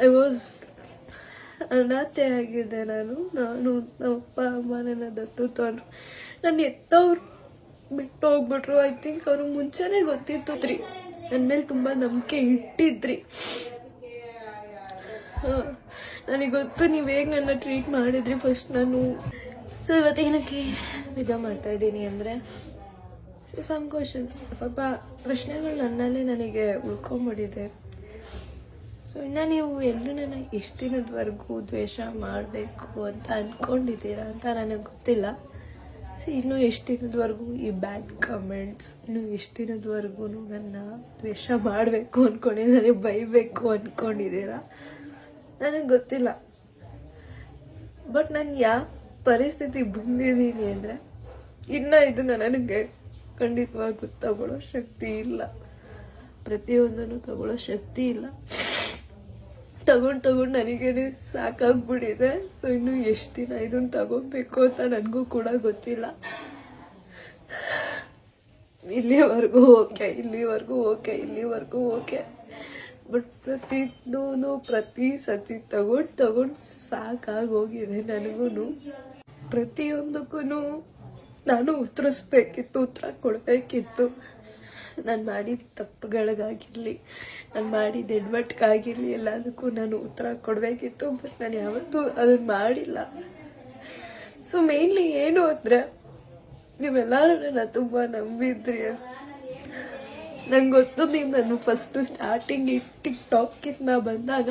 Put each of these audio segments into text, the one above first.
I was ಅನಾಥೆ ಆಗಿದ್ದೆ ನಾನು. ನಾನು ನಮ್ಮ ಅಪ್ಪ, ಅಮ್ಮ, ನನ್ನ ದತ್ತು ತಗೊಂಡ್ರು ನಾನು ಎತ್ತವ್ರು ಬಿಟ್ಟು ಹೋಗ್ಬಿಟ್ರು. ಐ ಥಿಂಕ್ ಅವ್ರಿಗೆ ಮುಂಚೆನೇ ಗೊತ್ತಿತ್ತು ರೀ ನನ್ನ ಮೇಲೆ ತುಂಬ ನಂಬಿಕೆ ಇಟ್ಟಿದ್ರಿ. ಹಾಂ. ನನಗೆ ಗೊತ್ತು ನೀವು ಹೇಗೆ ನನ್ನ ಟ್ರೀಟ್ ಮಾಡಿದ್ರಿ ಫಸ್ಟ್ ನಾನು. ಸೊ ಇವತ್ತೇನಕ್ಕೆ ವಿಡಿಯೋ ಮಾಡ್ತಾ ಇದ್ದೀನಿ ಅಂದರೆ ಸಮ್ ಕ್ವಶನ್ಸ್ ಸ್ವಲ್ಪ ಪ್ರಶ್ನೆಗಳು ನನ್ನಲ್ಲೇ ನನಗೆ ಉಳ್ಕೊಂಬಿಟ್ಟಿದೆ. ಸೊ ಇನ್ನು ನೀವು ಎಲ್ಲರೂ ನನಗೆ ಎಷ್ಟು ದಿನದವರೆಗೂ ದ್ವೇಷ ಮಾಡಬೇಕು ಅಂತ ಅಂದ್ಕೊಂಡಿದ್ದೀರಾ ಅಂತ ನನಗೆ ಗೊತ್ತಿಲ್ಲ. ಸೊ ಇನ್ನೂ ಎಷ್ಟು ದಿನದವರೆಗೂ ಈ ಬ್ಯಾಡ್ ಕಮೆಂಟ್ಸ್ ಇನ್ನು ಎಷ್ಟು ದಿನದವರೆಗೂ ನನ್ನ ದ್ವೇಷ ಮಾಡಬೇಕು ಅಂದ್ಕೊಂಡಿದ್ದಾರೆ ಬೈಬೇಕು ಅಂದ್ಕೊಂಡಿದ್ದೀರಾ ನನಗೆ ಗೊತ್ತಿಲ್ಲ. ಬಟ್ ನಾನು ಯಾವ ಪರಿಸ್ಥಿತಿ ಬಂದಿದ್ದೀನಿ ಅಂದರೆ, ಇನ್ನು ಇದನ್ನ ನನಗೆ ಖಂಡಿತವಾಗ್ಲೂ ತಗೊಳ್ಳೋ ಶಕ್ತಿ ಇಲ್ಲ. ಪ್ರತಿಯೊಂದನ್ನು ತಗೊಳ್ಳೋ ಶಕ್ತಿ ಇಲ್ಲ. ತಗೊಂಡು ತಗೊಂಡು ನನಗೇನೆ ಸಾಕಾಗ್ಬಿಟ್ಟಿದೆ. ಸೊ ಇನ್ನು ಎಷ್ಟು ದಿನ ಇದನ್ನ ತಗೊಬೇಕು ಅಂತ ನನಗೂ ಕೂಡ ಗೊತ್ತಿಲ್ಲ. ಇಲ್ಲಿವರೆಗೂ ಓಕೆ ಇಲ್ಲಿವರೆಗೂ ಓಕೆ ಇಲ್ಲಿವರೆಗೂ ಓಕೆ. ಬಟ್ ಪ್ರತಿದೂ ಪ್ರತಿ ಸತಿ ತಗೊಂಡು ತಗೊಂಡು ಸಾಕಾಗೋಗಿದೆ ನನಗೂ ಪ್ರತಿಯೊಂದಕ್ಕೂ ನಾನು ಉತ್ತರಿಸ್ಬೇಕಿತ್ತು, ಉತ್ತರ ಕೊಡಬೇಕಿತ್ತು. ನಾನು ಮಾಡಿದ ತಪ್ಪುಗಳಿಗಾಗಿರಲಿ, ನಾನು ಮಾಡಿದ ಎಡ್ವಟ್ಗಾಗಿರಲಿ ಎಲ್ಲದಕ್ಕೂ ನಾನು ಉತ್ತರ ಕೊಡಬೇಕಿತ್ತು ಬಟ್ ನಾನು ಯಾವತ್ತೂ ಅದನ್ನು ಮಾಡಿಲ್ಲ. ಸೊ ಮೇನ್ಲಿ ಏನು ಅಂದರೆ ನೀವೆಲ್ಲರೂ ನನ್ನ ತುಂಬ ನಂಬಿದ್ರಿ ನಂಗೆ ಗೊತ್ತು ನೀವು ನಾನು ಫಸ್ಟು ಸ್ಟಾರ್ಟಿಂಗ್ ಟಿಕ್ ಟಾಕಿಂದ ಬಂದಾಗ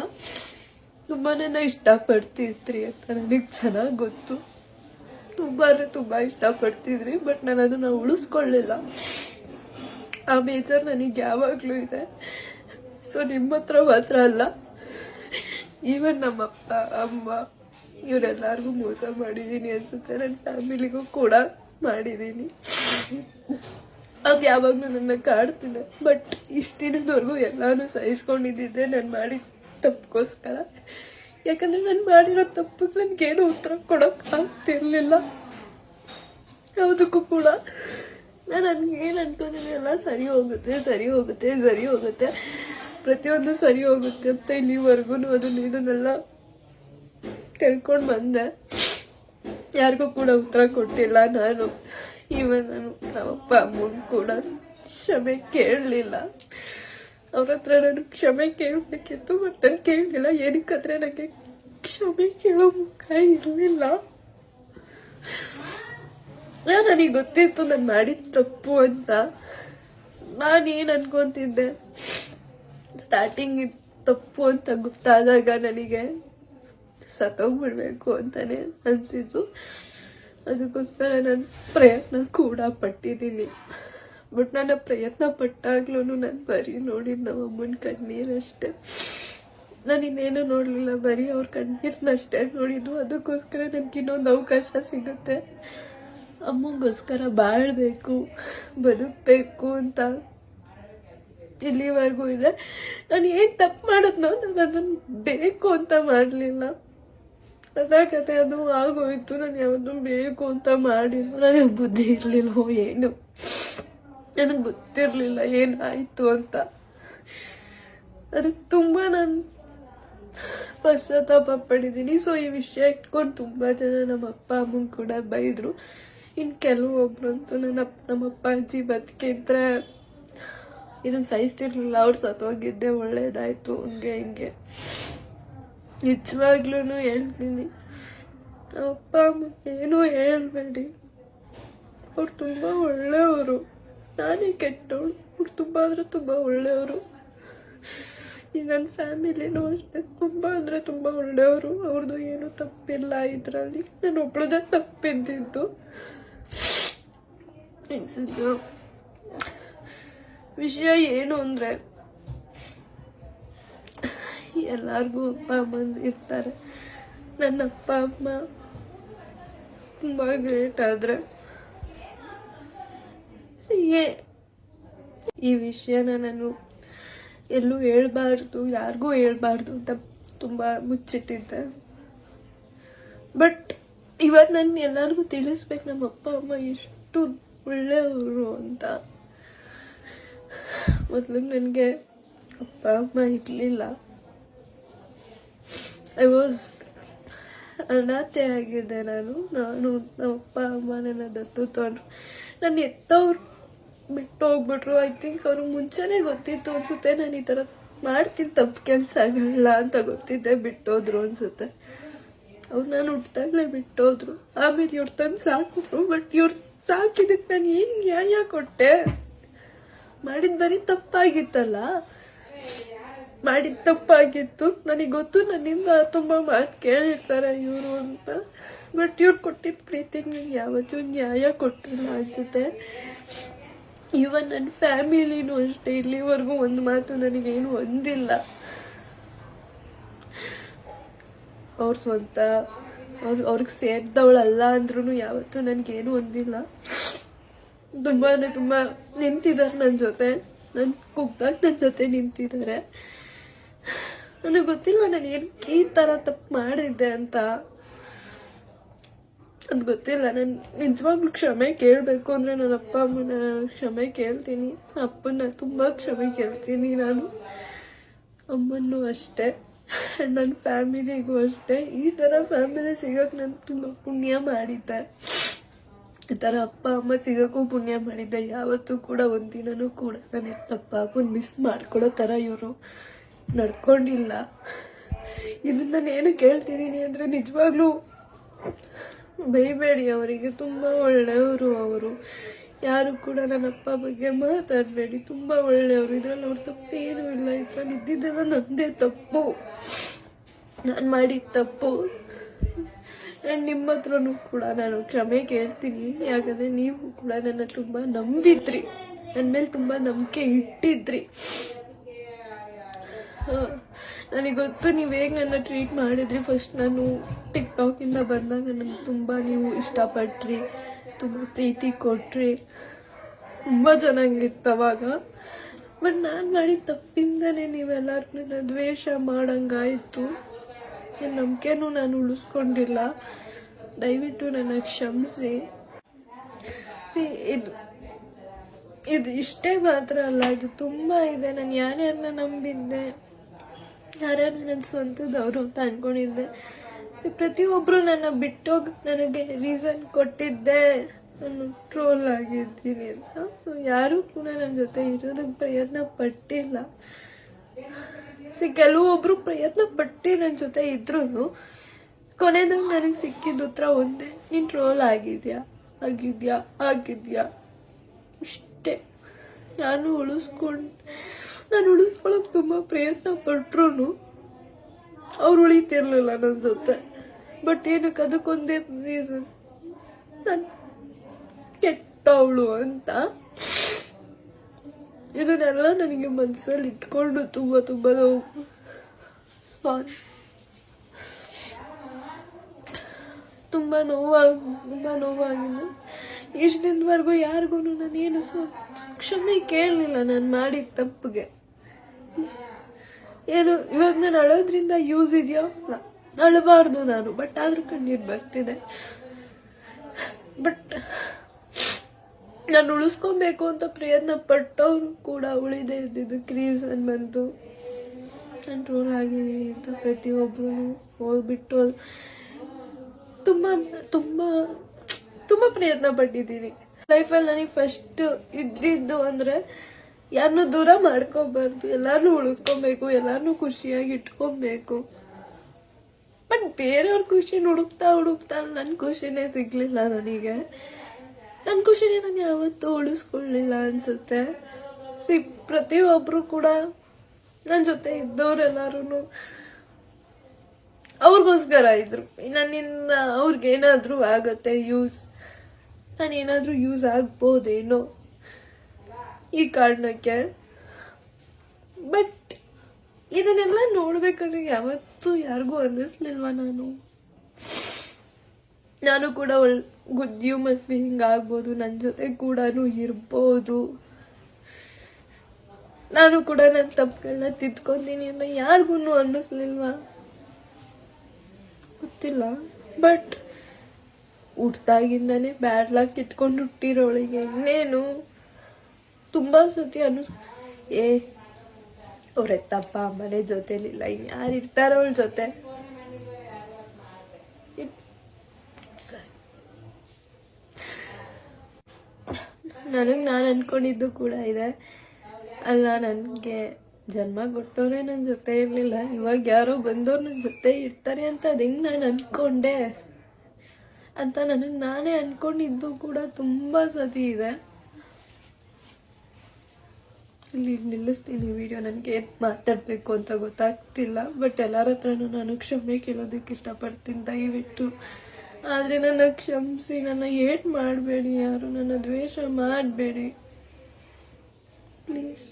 ತುಂಬಾ ಇಷ್ಟಪಡ್ತಿದ್ರಿ ಅಂತ ನನಗೆ ಚೆನ್ನಾಗಿ ಗೊತ್ತು. ತುಂಬ ಅಂದರೆ ತುಂಬ ಇಷ್ಟಪಡ್ತಿದ್ರಿ ಬಟ್ ನಾನು ಅದನ್ನು ಉಳಿಸ್ಕೊಳ್ಳಿಲ್ಲ. ಆ ಬೇಜಾರು ನನಗೆ ಯಾವಾಗಲೂ ಇದೆ. ಸೊ ನಿಮ್ಮ ಹತ್ರ ಮಾತ್ರ ಅಲ್ಲ. ಈವನ್ ನಮ್ಮಪ್ಪ, ಅಮ್ಮ, ಇವರೆಲ್ಲರಿಗೂ ಮೋಸ ಮಾಡಿದ್ದೀನಿ ಅನ್ಸುತ್ತೆ. ನನ್ನ ಫ್ಯಾಮಿಲಿಗೂ ಕೂಡ ಮಾಡಿದ್ದೀನಿ ಅದು ಯಾವಾಗಲೂ ನನ್ನ ಕಾಡ್ತಿದೆ. ಬಟ್ ಇಷ್ಟು ದಿನದವರೆಗೂ ಎಲ್ಲಾನು ಸಹಿಸ್ಕೊಂಡಿದ್ದೆ ನಾನು ಮಾಡಿದ ತಪ್ಪಗೋಸ್ಕರ ಯಾಕಂದ್ರೆ ನಾನು ಮಾಡಿರೋ ತಪ್ಪಿಗೆ ನನಗೇನು ಉತ್ತರ ಕೊಡೋಕೆ ಆಗ್ತಿರ್ಲಿಲ್ಲ. ಯಾವುದಕ್ಕೂ ಕೂಡ. ನಾನು ನನಗೆ ಏನು ಅನ್ಕೊಂಡಿದ್ದೆ ಎಲ್ಲ ಸರಿ ಹೋಗುತ್ತೆ ಸರಿ ಹೋಗುತ್ತೆ ಸರಿ ಹೋಗುತ್ತೆ. ಪ್ರತಿಯೊಂದು ಸರಿ ಹೋಗುತ್ತೆ ಅಂತ ಇಲ್ಲಿವರೆಗೂ ಅದನ್ನ, ಇದನ್ನೆಲ್ಲ ತಿಳ್ಕೊಂಡು ಬಂದೆ. ಯಾರಿಗೂ ಕೂಡ ಉತ್ತರ ಕೊಟ್ಟಿಲ್ಲ ನಾನು. ಈವನ್ ನಾನು ನಮ್ಮಪ್ಪ, ಅಮ್ಮನ ಕೂಡ ಕ್ಷಮೆ ಕೇಳಲಿಲ್ಲ. ಅವ್ರ ಹತ್ರ ನಾನು ಕ್ಷಮೆ ಕೇಳಬೇಕಿತ್ತು ಬಟ್ ನಾನು ಕೇಳಲಿಲ್ಲ. ಏನಕ್ಕಂದ್ರೆ ನನಗೆ ಕ್ಷಮೆ ಕೇಳೋ ಮುಖ ಇರಲಿಲ್ಲ. ನನಗೆ ಗೊತ್ತಿತ್ತು ನಾನು ಮಾಡಿದ ತಪ್ಪು ಅಂತ. ನಾನೇನು ಅನ್ಕೊಂತಿದ್ದೆ? ಸ್ಟಾರ್ಟಿಂಗ್ ತಪ್ಪು ಅಂತ ಗೊತ್ತಾದಾಗ ನನಗೆ ಸತ್ತೋಗ್ಬಿಡ್ಬೇಕು ಅಂತಾನೆ ಅನಿಸಿದ್ದು. ಅದಕ್ಕೋಸ್ಕರ ನಾನು ಪ್ರಯತ್ನ ಕೂಡ ಪಟ್ಟಿದ್ದೀನಿ. ಬಟ್ ನಾನು ಪ್ರಯತ್ನ ಪಟ್ಟಾಗ್ಲೂ ನಾನು ಬರೀ ನೋಡಿದ್ದು ನಮ್ಮ ಅಮ್ಮನ ಕಣ್ಣೀರಷ್ಟೇ. ನಾನು ಇನ್ನೇನು ನೋಡಲಿಲ್ಲ, ಬರೀ ಅವ್ರ ಕಣ್ಣೀರನ್ನಷ್ಟೇ ನೋಡಿದ್ದು. ಅದಕ್ಕೋಸ್ಕರ ನನಗೆ ಇನ್ನೊಂದು ಅವಕಾಶ ಸಿಗುತ್ತೆ. ಅಮ್ಮಗೋಸ್ಕರ ಬಾಳಬೇಕು, ಬದುಕಬೇಕು ಅಂತ ಇಲ್ಲಿವರೆಗೂ ಇದೆ. ನಾನು ಏನು ತಪ್ಪು ಮಾಡಿದ್ನೋ ನಾನು ಅದನ್ನು ಬೇಕು ಅಂತ ಮಾಡಲಿಲ್ಲ. ಕತೆ ಅದು ಆಗೋಯ್ತು, ನಾನು ಯಾವುದು ಬೇಕು ಅಂತ ಮಾಡಿಲ್ಲ. ನನಗೆ ಬುದ್ಧಿ ಇರಲಿಲ್ಲವೋ ಏನು? ನನಗೆ ಗೊತ್ತಿರಲಿಲ್ಲ ಏನಾಯಿತು ಅಂತ. ಅದಕ್ಕೆ ತುಂಬ ನಾನು ಪಶ್ಚಾತ್ತಾಪ ಪಡಿದ್ದೀನಿ ಸೊ ಈ ವಿಷಯ ಇಟ್ಕೊಂಡು ತುಂಬ ಜನ ನಮ್ಮ ಅಪ್ಪ ಅಮ್ಮನ ಕೂಡ ಬೈದರು. ಇನ್ನು ಕೆಲವೊಬ್ರಂತೂ ನನ್ನ ನಮ್ಮ ಅಪ್ಪಾಜಿ ಬದುಕಿದ್ರೆ ಇದನ್ನು ಸಹಿಸ್ತಿರ್ಲಿಲ್ಲ. ಅವ್ರು ಸತ್ತೋಗಿದ್ದೆ, ಒಳ್ಳೇದಾಯ್ತು, ಹಂಗೆ ಹಿಂಗೆ. ನಿಜವಾಗ್ಲೂ ಹೇಳ್ತೀನಿ. ಅಪ್ಪ ಅಮ್ಮ ಏನೂ ಹೇಳಬೇಡಿ. ಅವ್ರು ತುಂಬ ಒಳ್ಳೆಯವರು. ನಾನೇ ಕೆಟ್ಟವಳು. ಅವ್ರು ತುಂಬ ಅಂದರೆ ತುಂಬ ಒಳ್ಳೆಯವರು. ಈ ನನ್ನ ಫ್ಯಾಮಿಲಿನೂ ಅಷ್ಟೇ. ತುಂಬ ಅಂದರೆ ತುಂಬ ಒಳ್ಳೆಯವರು. ಅವ್ರದ್ದು ಏನೂ ತಪ್ಪಿಲ್ಲ ಇದರಲ್ಲಿ. ನಾನು ಒಬ್ಳದೇ ತಪ್ಪಿದ್ದಿದ್ದು. ಅನ್ಸಿದ್ದು ವಿಷಯ ಏನು ಅಂದರೆ, ಎಲ್ಲರಿಗೂ ಅಪ್ಪ, ಅಮ್ಮ ಇರ್ತಾರೆ. ನನ್ನ ಅಪ್ಪ, ಅಮ್ಮ ತುಂಬ ಗ್ರೇಟ್ ಆದರೆ ಈ ವಿಷಯನ ನಾನು ಎಲ್ಲೂ ಹೇಳ್ಬಾರ್ದು, ಯಾರಿಗೂ ಹೇಳ್ಬಾರ್ದು ಅಂತ ತುಂಬ ಮುಚ್ಚಿಟ್ಟಿದ್ದೆ. ಬಟ್ ಇವತ್ತು ನಾನು ಎಲ್ಲರಿಗೂ ತಿಳಿಸ್ಬೇಕು ನಮ್ಮ ಅಪ್ಪ, ಅಮ್ಮ ಎಷ್ಟು ಒಳ್ಳೆಯವರು ಅಂತ. ಮೊದಲು ನನಗೆ ಅಪ್ಪ, ಅಮ್ಮ ಇರಲಿಲ್ಲ. ಐ ವಾಸ್ ಅನಾಥೆ ಆಗಿದ್ದೆ ನಾನು. ನಾನು ನಮ್ಮ ಅಪ್ಪ, ಅಮ್ಮ ನನ್ನ ದತ್ತು ತೊಗೊಂಡ್ರು ನಾನು ಎತ್ತವ್ರು ಬಿಟ್ಟು ಹೋಗ್ಬಿಟ್ರು. ಐ ಥಿಂಕ್ ಅವ್ರಿಗೆ ಮುಂಚೆನೇ ಗೊತ್ತಿತ್ತು ಅನ್ಸುತ್ತೆ. ನಾನು ಈ ಥರ ಮಾಡ್ತೀನಿ, ತಪ್ಪು ಕೆಲಸಗಳಲ್ಲ ಅಂತ ಗೊತ್ತಿದ್ದೆ ಬಿಟ್ಟೋದ್ರು ಅನ್ಸುತ್ತೆ. ಅವ್ರು ನಾನು ಹುಟ್ಟಾಗ್ಲೇ ಬಿಟ್ಟೋದ್ರು. ಆಮೇಲೆ ಇವ್ರು ತಂದು ಸಾಕಿದ್ರು ಬಟ್ ಇವ್ರು ಸಾಕಿದಕ್ಕೆ ನಾನು ಏನು ನ್ಯಾಯ ಕೊಟ್ಟೆ? ಮಾಡಿದ ಬರೀ ತಪ್ಪಾಗಿತ್ತಲ್ಲ? ಮಾಡಿದ ತಪ್ಪಾಗಿತ್ತು. ನನಗೆ ಗೊತ್ತು ನನ್ನಿಂದ ತುಂಬ ಮಾತು ಕೇಳಿರ್ತಾರೆ ಇವರು ಅಂತ. ಬಟ್ ಇವ್ರು ಕೊಟ್ಟಿದ್ದ ಪ್ರೀತಿಗೆ ನನಗೆ ಯಾವತ್ತೂ ನ್ಯಾಯ ಕೊಟ್ಟಿಲ್ಲ ಅನ್ಸುತ್ತೆ. ಇವನ್ ನನ್ನ ಫ್ಯಾಮಿಲಿನೂ ಅಷ್ಟೇ. ಇಲ್ಲಿವರೆಗೂ ಒಂದು ಮಾತು ನನಗೇನು ಹೊಂದಿಲ್ಲ ಅವ್ರ ಸ್ವಂತ, ಅವ್ರ, ಅವ್ರಿಗೆ ಸೇರಿದವಳಲ್ಲ ಅಂದ್ರೂ ಯಾವತ್ತೂ ನನಗೇನು ಹೊಂದಿಲ್ಲ ತುಂಬಾ ತುಂಬ ನಿಂತಿದ್ದಾರೆ ನನ್ನ ಜೊತೆ. ನನ್ನ ಕುಗ್ದಾಗ ನನ್ನ ಜೊತೆ ನಿಂತಿದ್ದಾರೆ ನನಗೆ ಗೊತ್ತಿಲ್ಲ ನಾನು ಏನು ಈ ಥರ ತಪ್ಪು ಮಾಡಿದ್ದೆ ಅಂತ. ಅದು ಗೊತ್ತಿಲ್ಲ, ನಾನು ನಿಜವಾಗ್ಲೂ ಕ್ಷಮೆ ಕೇಳಬೇಕು ಅಂದರೆ ನನ್ನ ಅಪ್ಪ ಅಮ್ಮನ ಕ್ಷಮೆ ಕೇಳ್ತೀನಿ. ಅಪ್ಪನ ತುಂಬ ಕ್ಷಮೆ ಕೇಳ್ತೀನಿ ನಾನು. ಅಮ್ಮನೂ ಅಷ್ಟೇ. ನನ್ನ ಫ್ಯಾಮಿಲಿಗೂ ಅಷ್ಟೇ. ಈ ಥರ ಫ್ಯಾಮಿಲಿ ಸಿಗೋಕೆ ನಾನು ತುಂಬ ಪುಣ್ಯ ಮಾಡಿದ್ದೆ. ಈ ಥರ ಅಪ್ಪ, ಅಮ್ಮ ಸಿಗೋಕ್ಕೂ ಪುಣ್ಯ ಮಾಡಿದ್ದೆ. ಯಾವತ್ತೂ ಕೂಡ ಒಂದಿನೂ ಕೂಡ ನಾನು ಅಪ್ಪ ಅಪ್ಪನ ಮಿಸ್ ಮಾಡ್ಕೊಳ್ಳೋ ಥರ ಇವರು ನಡ್ಕೊಂಡಿಲ್ಲ. ಇದನ್ನ ನಾನು ಏನು ಕೇಳ್ತಿದ್ದೀನಿ ಅಂದರೆ ನಿಜವಾಗ್ಲೂ ಬೈಬೇಡಿ ಅವರಿಗೆ ತುಂಬ ಒಳ್ಳೆಯವರು ಅವರು. ಯಾರು ಕೂಡ ನನ್ನ ಅಪ್ಪ ಬಗ್ಗೆ ಮಾತಾಡಬೇಡಿ. ತುಂಬ ಒಳ್ಳೆಯವರು. ಇದರಲ್ಲಿ ಅವ್ರ ತಪ್ಪು ಏನೂ ಇಲ್ಲ. ಇದ್ರಲ್ಲಿ ಇದ್ದಿದ್ದೆಲ್ಲ ನಂದೇ ತಪ್ಪು. ನಾನು ಮಾಡಿದ ತಪ್ಪು. ನಾನು ನಿಮ್ಮ ಹತ್ರನೂ ಕೂಡ ನಾನು ಕ್ಷಮೆ ಕೇಳ್ತೀನಿ. ಯಾಕಂದರೆ ನೀವು ಕೂಡ ನನ್ನ ತುಂಬ ನಂಬಿದ್ರಿ. ನನ್ನ ಮೇಲೆ ತುಂಬ ನಂಬಿಕೆ ಇಟ್ಟಿದ್ರಿ. ನನಗೆ ಗೊತ್ತು ನೀವು ಹೇಗೆ ನನ್ನ ಟ್ರೀಟ್ ಮಾಡಿದ್ರಿ. ಫಸ್ಟ್ ನಾನು ಟಿಕ್ ಟಾಕಿಂದ ಬಂದಾಗ ನನಗೆ ತುಂಬ ನೀವು ಇಷ್ಟಪಟ್ರಿ. ತುಂಬ ಪ್ರೀತಿ ಕೊಟ್ರಿ ತುಂಬ ಚೆನ್ನಾಗಿತ್ತು ಅವಾಗ ಬಟ್ ನಾನು ಮಾಡಿದ ತಪ್ಪಿಂದನೇ ನೀವೆಲ್ಲರೂ ನನ್ನ ದ್ವೇಷ ಮಾಡಂಗಾಯಿತು. ನನ್ನ ನಂಬಿಕೆನೂ ನಾನು ಉಳಿಸ್ಕೊಂಡಿಲ್ಲ. ದಯವಿಟ್ಟು ನನ್ನ ಕ್ಷಮಿಸಿ. ಇದು ಇದು ಇಷ್ಟೇ ಮಾತ್ರ ಅಲ್ಲ ಇದು ತುಂಬ ಇದೆ. ನಾನು ಯಾರ್ಯಾರನ್ನ ನಂಬಿದ್ದೆ ಯಾರ್ಯಾರು ನನ್ನ ಸ್ವಂತದವರು ಅಂತ ಅನ್ಕೊಂಡಿದ್ದೆ. So, ಪ್ರತಿಯೊಬ್ಬರು ನನ್ನ ಬಿಟ್ಟೋಗಿ ನನಗೆ ರೀಸನ್ ಕೊಟ್ಟಿದ್ದೆ. ನಾನು ಟ್ರೋಲ್ ಆಗಿದ್ದೀನಿ ಅಂತ. ಯಾರೂ ಕೂಡ ನನ್ನ ಜೊತೆ ಇರೋದಕ್ಕೆ ಪ್ರಯತ್ನ ಪಟ್ಟಿಲ್ಲ. ಸಿ, ಕೆಲವೊಬ್ರು ಪ್ರಯತ್ನ ಪಟ್ಟು ನನ್ನ ಜೊತೆ ಇದ್ರೂ ಕೊನೆದಾಗ ನನಗೆ ಸಿಕ್ಕಿದ ಉತ್ತರ ಒಂದೇ, ನೀನು ಟ್ರೋಲ್ ಆಗಿದ್ಯಾ? ಆಗಿದ್ಯಾ? ಆಗಿದ್ಯಾ? ಇಷ್ಟೇ. ನಾನು ಉಳಿಸ್ಕೊಂಡು, ನಾನು ಉಳಿಸ್ಕೊಳ್ಳೋಕೆ ತುಂಬ ಪ್ರಯತ್ನ ಪಟ್ರು ಅವ್ರು ಉಳಿತಿರ್ಲಿಲ್ಲ ನನ್ನ ಜೊತೆ. ಬಟ್ ಏನಕ್ಕೆ ಅದಕ್ಕೊಂದೇ ರೀಸನ್ ನಾನು ಕೆಟ್ಟವಳು ಅಂತ. ಇದನ್ನೆಲ್ಲ ನನಗೆ ಮನಸ್ಸಲ್ಲಿ ಇಟ್ಕೊಂಡು ತುಂಬ ತುಂಬ ನೋವು. ತುಂಬ ನೋವಾಗಿ, ತುಂಬ ನೋವಾಗಿದೆ. ಇಷ್ಟು ದಿನದವರೆಗೂ ಯಾರಿಗೂ ನಾನೇನು ಸೊ, ಕ್ಷಮೆ ಕೇಳಲಿಲ್ಲ ನಾನು ಮಾಡಿದ ತಪ್ಪಿಗೆ. ಏನು, ಇವಾಗ ನಾನು ಅಳೋದ್ರಿಂದ ಯೂಸ್ ಇದೆಯೋ? ಅಳಬಾರ್ದು ನಾನು ಬಟ್ ಆದರೂ ಕಣ್ಣೀರು ಬರ್ತಿದೆ. ಬಟ್ ನಾನು ಉಳಿಸ್ಕೊಬೇಕು ಅಂತ ಪ್ರಯತ್ನ ಪಟ್ಟವ್ರು ಕೂಡ ಉಳಿದೇ ಇದ್ದಿದ್ದಕ್ಕೆ ರೀಸನ್ ಬಂತು ನಾನು ರೋಲ್ ಆಗಿದ್ದೀನಿ ಅಂತ ಪ್ರತಿಯೊಬ್ಬರು ಹೋಗ್ಬಿಟ್ಟು ತುಂಬ ತುಂಬ ತುಂಬ ಪ್ರಯತ್ನ ಪಟ್ಟಿದ್ದೀನಿ. ಲೈಫಲ್ಲಿ ನನಗೆ ಫಸ್ಟ್ ಇದ್ದಿದ್ದು ಅಂದರೆ ಯಾರನ್ನೂ ದೂರ ಮಾಡ್ಕೋಬಾರ್ದು ಎಲ್ಲಾರನ್ನೂ ಉಳಿಸ್ಕೊಬೇಕು ಎಲ್ಲರನ್ನೂ ಖುಷಿಯಾಗಿ ಇಟ್ಕೊಬೇಕು. ಬೇರೆಯವ್ರ ಖುಷಿ ಹುಡುಕ್ತಾ ಹುಡುಕ್ತಾ ನನ್ನ ಖುಷಿನೇ ಸಿಗ್ಲಿಲ್ಲ ನನಗೆ. ನನ್ನ ಖುಷಿನೇ ನಾನು ಯಾವತ್ತೂ ಉಳಿಸ್ಕೊಳ್ಳಿಲ್ಲ ಅನ್ಸುತ್ತೆ. ಸಿ ಪ್ರತಿಯೊಬ್ಬರು ಕೂಡ ನನ್ನ ಜೊತೆ ಇದ್ದವರೆಲ್ಲರೂ ಅವ್ರಿಗೋಸ್ಕರ ಇದ್ರು. ನನ್ನಿಂದ ಅವ್ರಿಗೇನಾದರೂ ಆಗತ್ತೆ, ಯೂಸ್, ನಾನೇನಾದರೂ ಯೂಸ್ ಆಗ್ಬೋದೇನೋ ಈ ಕಾರಣಕ್ಕೆ. ಬಟ್ ಇದನ್ನೆಲ್ಲ ನೋಡ್ಬೇಕಾದ್ರೆ ಯಾವತ್ತೂ ಯಾರಿಗೂ ಅನ್ನಿಸ್ಲಿಲ್ವ ನಾನು. ನಾನು ಕೂಡ ಒಳ್ ಗುಡ್ ಹ್ಯೂಮನ್ ಬೀಯಿಂಗ್ ಆಗ್ಬೋದು ನನ್ನ ಜೊತೆ ಕೂಡ ಇರ್ಬೋದು. ನಾನು ಕೂಡ ನನ್ನ ತಪ್ಪುಗಳನ್ನ ತಿದ್ಕೊಂತೀನಿ ಅಂತ ಯಾರಿಗೂ ಅನ್ನಿಸ್ಲಿಲ್ವಾ? ಗೊತ್ತಿಲ್ಲ. ಬಟ್ ಹುಟ್ಟಾಗಿಂದನೇ ಬ್ಯಾಡ್ ಲಕ್ ಇಟ್ಕೊಂಡು ಹುಟ್ಟಿರೋಳಿಗೆ ಇನ್ನೇನು? ತುಂಬ ಸತಿ ಅನ್ನಿಸ್ ಏ ಅವ್ರ ಎತ್ತಪ್ಪ ಅಮ್ಮನೇ ಜೊತೆಲಿಲ್ಲ. ಇನ್ಯಾರು ಇರ್ತಾರೋ ಅವಳ ಜೊತೆ. ನನಗೆ ನಾನು ಅನ್ಕೊಂಡಿದ್ದು ಕೂಡ ಇದೆ. ಅಲ್ಲ, ನನಗೆ ಜನ್ಮ ಕೊಟ್ಟವ್ರೆ ನನ್ನ ಜೊತೆ ಇರಲಿಲ್ಲ. ಇವಾಗ ಯಾರೋ ಬಂದವ್ರು ನನ್ನ ಜೊತೆ ಇರ್ತಾರೆ ಅಂತ ಅದು ಹೆಂಗೆ ನಾನು ಅಂದ್ಕೊಂಡೆ ಅಂತ ನನಗೆ ನಾನೇ ಅಂದ್ಕೊಂಡಿದ್ದು ಕೂಡ ತುಂಬ ಸತಿ ಇದೆ. ಇಲ್ಲಿ ನಿಲ್ಲಿಸ್ತೀನಿ ವಿಡಿಯೋ ನನಗೆ ಮಾತಾಡಬೇಕು ಅಂತ ಗೊತ್ತಾಗ್ತಿಲ್ಲ. ಬಟ್ ಎಲ್ಲರ ಹತ್ರನೂ ನಾನು ಕ್ಷಮೆ ಕೇಳೋದಕ್ಕೆ ಇಷ್ಟಪಡ್ತೀನಿ, ದಯವಿಟ್ಟು. ಆದರೆ ನನ್ನ ಕ್ಷಮಿಸಿ, ನನ್ನ ಏಟ್ ಮಾಡಬೇಡಿ ಯಾರು? ನನ್ನ ದ್ವೇಷ ಮಾಡಬೇಡಿ. ಪ್ಲೀಸ್